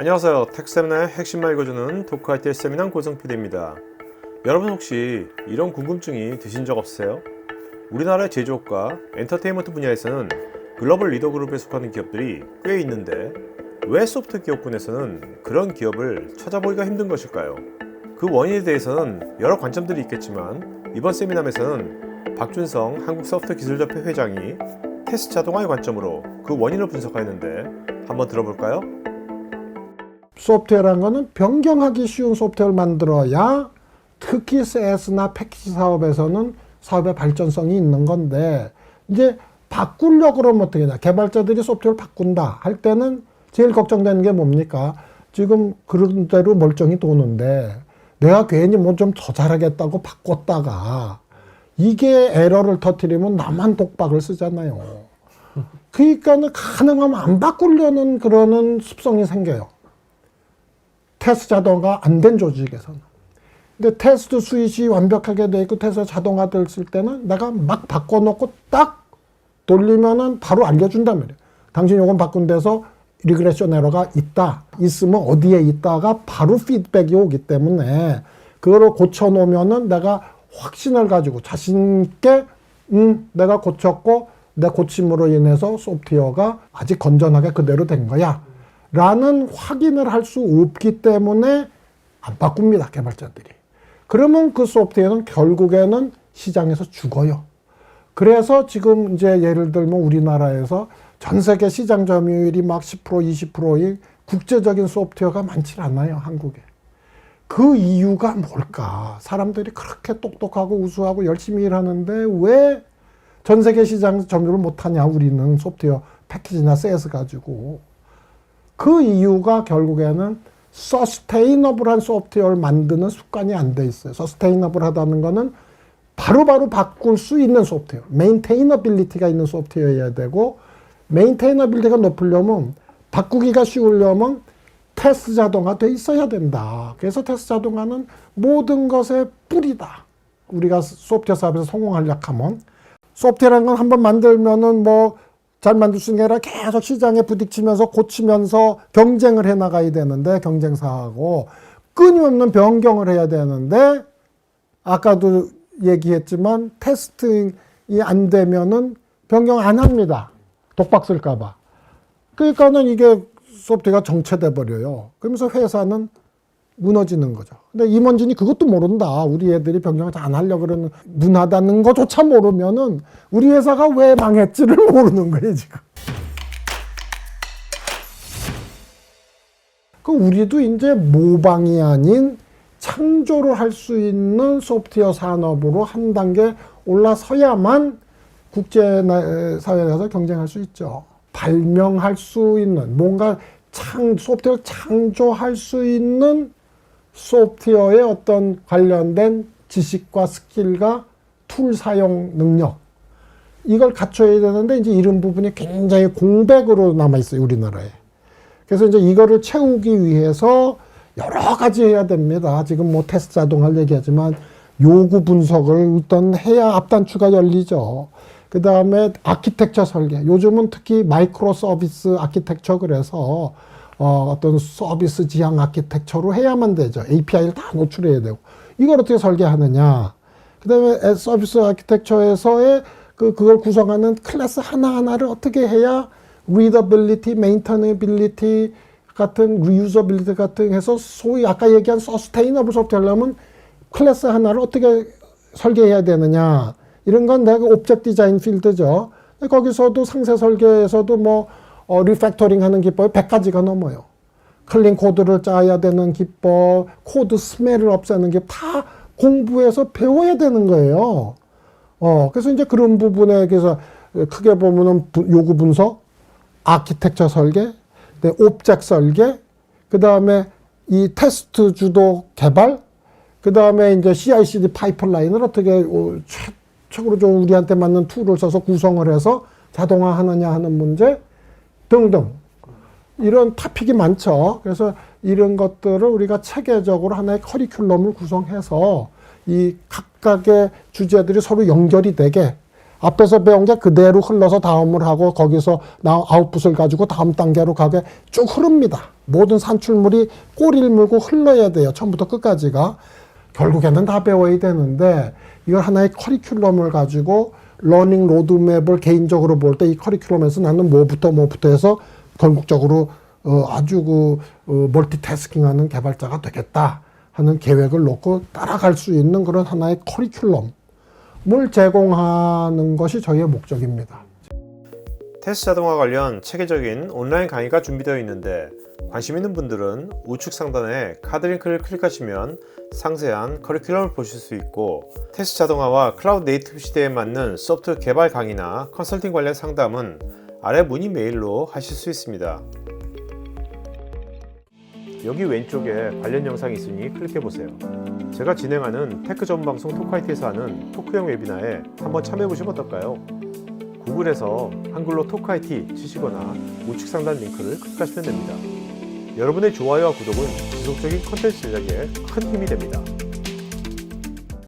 안녕하세요. 텍세미나의 핵심만 읽어주는 토크할 때 세미나 고성PD입니다. 여러분 혹시 이런 궁금증이 드신 적 없으세요? 우리나라의 제조업과 엔터테인먼트 분야에서는 글로벌 리더 그룹에 속하는 기업들이 꽤 있는데 왜 소프트 기업군에서는 그런 기업을 찾아보기가 힘든 것일까요? 그 원인에 대해서는 여러 관점들이 있겠지만 이번 세미나에서는 박준성 한국 소프트 기술협회 회장이 테스트 자동화의 관점으로 그 원인을 분석하였는데 한번 들어볼까요? 소프트웨어라는 거는 변경하기 쉬운 소프트웨어를 만들어야 특히 SaaS나 패키지 사업에서는 사업의 발전성이 있는 건데 이제 바꾸려고 그러면 어떻게 되냐? 개발자들이 소프트웨어를 바꾼다 할 때는 제일 걱정되는 게 뭡니까? 지금 그런 대로 멀쩡히 도는데 내가 괜히 뭐 좀 더 잘하겠다고 바꿨다가 이게 에러를 터트리면 나만 독박을 쓰잖아요. 그러니까는 가능하면 안 바꾸려는 그러는 습성이 생겨요 테스트 자동화 안 된 조직에서는. 근데 테스트 수윗이 완벽하게 돼 있고 테스트 자동화 됐을 때는 내가 막 바꿔놓고 딱 돌리면은 바로 알려준단 말이에요. 당신 요건 바꾼 데서 리그레션 에러가 있다. 있으면 어디에 있다가 바로 피드백이 오기 때문에 그거를 고쳐놓으면은 내가 확신을 가지고 자신있게 음, 내가 고쳤고 내 고침으로 인해서 소프트웨어가 아직 건전하게 그대로 된 거야. 라는 확인을 할 수 없기 때문에 안 바꿉니다, 개발자들이. 그러면 그 소프트웨어는 결국에는 시장에서 죽어요. 그래서 지금 이제 예를 들면 우리나라에서 전 세계 시장 점유율이 막 10%, 20%인 국제적인 소프트웨어가 많지 않아요, 한국에. 그 이유가 뭘까? 사람들이 그렇게 똑똑하고 우수하고 열심히 일하는데 왜 전 세계 시장 점유를 못하냐, 우리는 소프트웨어 패키지나 세스 가지고. 그 이유가 결국에는 서스테이너블한 소프트웨어를 만드는 습관이 안 돼 있어요. 서스테이너블하다는 거는 바로 바로 바꿀 수 있는 소프트웨어, 메인테이너빌리티가 있는 소프트웨어여야 되고 메인테이너빌리티가 높으려면 바꾸기가 쉬우려면 테스트 자동화 돼 있어야 된다. 그래서 테스트 자동화는 모든 것의 뿌리다. 우리가 소프트웨어 사업에서 성공하려고 하면 소프트웨어라는 건 한번 만들면은 뭐 잘 만들 수 있는 게 아니라 계속 시장에 부딪히면서 고치면서 경쟁을 해 나가야 되는데 경쟁사하고 끊임없는 변경을 해야 되는데 아까도 얘기했지만 테스팅이 안 되면은 변경 안 합니다. 독박 쓸까봐. 그러니까는 이게 소프트웨어가 정체돼 버려요. 그러면서 회사는 무너지는 거죠. 근데 임원진이 그것도 모른다. 우리 애들이 변경을 잘안 하려고 그러는 문화다는 것조차 모르면은 우리 회사가 왜 망했지를 모르는 거예요, 지금. 그 우리도 이제 모방이 아닌 창조를 할 수 있는 소프트웨어 산업으로 한 단계 올라서야만 국제 사회에 가서 경쟁할 수 있죠. 발명할 수 있는 뭔가 창 소프트웨어 창조할 수 있는 소프트웨어의 어떤 관련된 지식과 스킬과 툴 사용 능력 이걸 갖춰야 되는데 이제 이런 부분이 굉장히 공백으로 남아 있어요 우리나라에. 그래서 이제 이거를 채우기 위해서 여러 가지 해야 됩니다. 지금 뭐 테스트 자동화 얘기하지만 요구 분석을 일단 해야 앞단추가 열리죠. 그 다음에 아키텍처 설계. 요즘은 특히 마이크로 서비스 아키텍처 그래서 어, 어떤 서비스 지향 아키텍처로 해야만 되죠. API를 다 노출해야 되고. 이걸 어떻게 설계하느냐. 그 다음에 서비스 아키텍처에서의 그, 그걸 구성하는 클래스 하나하나를 어떻게 해야 readability, maintainability 같은 reusability 같은 해서 소위 아까 얘기한 sustainable 소프트웨어 하려면 클래스 하나를 어떻게 설계해야 되느냐. 이런 건 내가 옵젝트 디자인 필드죠. 거기서도 상세 설계에서도 뭐 어, 리팩토링 하는 기법이 100가지가 넘어요. 클린 코드를 짜야 되는 기법, 코드 스멜을 없애는 게 다 공부해서 배워야 되는 거예요. 어, 그래서 이제 그런 부분에 대해서 크게 보면은 요구 분석, 아키텍처 설계, 네, 옵젝트 설계, 그 다음에 이 테스트 주도 개발, 그 다음에 이제 CI/CD 파이프라인을 어떻게 어, 최고로 좀 우리한테 맞는 툴을 써서 구성을 해서 자동화하느냐 하는 문제 등등 이런 타픽이 많죠. 그래서 이런 것들을 우리가 체계적으로 하나의 커리큘럼을 구성해서 이 각각의 주제들이 서로 연결이 되게 앞에서 배운 게 그대로 흘러서 다음을 하고 거기서 나 아웃풋을 가지고 다음 단계로 가게 쭉 흐릅니다. 모든 산출물이 꼬리를 물고 흘러야 돼요. 처음부터 끝까지가. 결국에는 다 배워야 되는데 이걸 하나의 커리큘럼을 가지고 러닝 로드맵을 개인적으로 볼 때 이 커리큘럼에서 나는 뭐부터 뭐부터 해서 전국적으로 어, 아주 그 어, 멀티태스킹하는 개발자가 되겠다 하는 계획을 놓고 따라갈 수 있는 그런 하나의 커리큘럼을 제공하는 것이 저희의 목적입니다. 테스트 자동화 관련 체계적인 온라인 강의가 준비되어 있는데 관심 있는 분들은 우측 상단에 카드 링크를 클릭하시면 상세한 커리큘럼을 보실 수 있고 테스트 자동화와 클라우드 네이티브 시대에 맞는 소프트웨어 개발 강의나 컨설팅 관련 상담은 아래 문의 메일로 하실 수 있습니다. 여기 왼쪽에 관련 영상이 있으니 클릭해 보세요. 제가 진행하는 테크 전문 방송 토크아이티에서 하는 토크형 웨비나에 한번 참여해 보시면 어떨까요? 구글에서 한글로 토크아이티 치시거나 우측 상단 링크를 클릭하시면 됩니다. 여러분의 좋아요와 구독은 지속적인 컨텐츠 제작에 큰 힘이 됩니다.